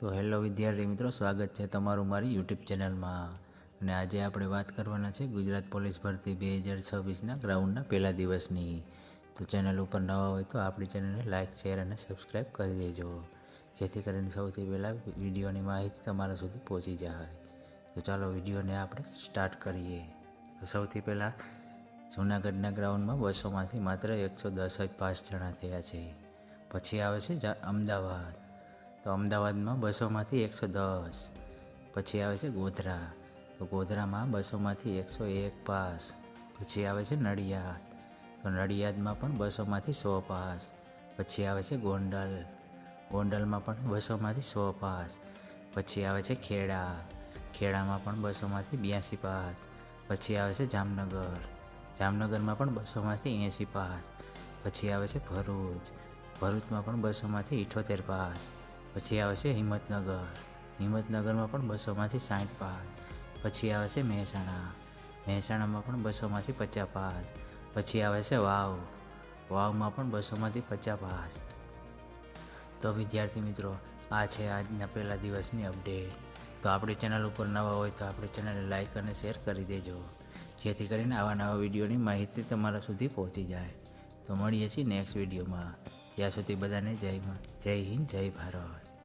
તો હેલો વિદ્યાર્થી મિત્રો, સ્વાગત છે તમારું મારી યુટ્યુબ ચેનલમાં. અને આજે આપણે વાત કરવાના છે ગુજરાત પોલીસ ભરતી બે હજાર છવ્વીસના ગ્રાઉન્ડના પહેલા દિવસની. તો ચેનલ ઉપર નવા હોય તો આપણી ચેનલને લાઇક શેર અને સબસ્ક્રાઈબ કરી દેજો. જેથી કરીને સૌથી પહેલાં વિડીયોની માહિતી તમારા સુધી પહોંચી જાય. તો ચાલો વિડીયોને આપણે સ્ટાર્ટ કરીએ. તો સૌથી પહેલાં જૂનાગઢના ગ્રાઉન્ડમાં બસોમાંથી માત્ર એકસો દસ જ પાસ જણા થયા છે. પછી આવે છે અમદાવાદ. તો અમદાવાદમાં બસોમાંથી એકસો દસ. પછી આવે છે ગોધરા. તો ગોધરામાં બસોમાંથી એકસો એક પાસ. પછી આવે છે નડિયાદ. તો નડિયાદમાં પણ બસોમાંથી સો પાસ. પછી આવે છે ગોંડલ. ગોંડલમાં પણ બસોમાંથી સો પાસ. પછી આવે છે ખેડા. ખેડામાં પણ બસોમાંથી બ્યાસી પાસ. પછી આવે છે જામનગર. જામનગરમાં પણ બસોમાંથી એંસી પાસ. પછી આવે છે ભરૂચ. ભરૂચમાં પણ બસોમાંથી ઇઠોતેર પાસ. પછી આવે છે હિંમતનગર. હિંમતનગરમાં પણ બસોમાંથી સાઠ પાસ. પછી આવે છે મહેસાણા. મહેસાણામાં પણ બસોમાંથી પચાસ પાસ. પછી આવે છે વાવ. વાવમાં પણ બસોમાંથી પચાસ પાસ. તો વિદ્યાર્થી મિત્રો, આ છે આજના પહેલા દિવસની અપડેટ. તો આપણી ચેનલ ઉપર નવા હોય તો આપણી ચેનલને લાઇક અને શેર કરી દેજો. જેથી કરીને આવા નવા વિડીયોની માહિતી તમારા સુધી પહોંચી જાય. તો મળીએ છીએ નેક્સ્ટ વિડીયોમાં. ત્યાં સુધી બધાને જય જય હિન્દ, જય ભારત.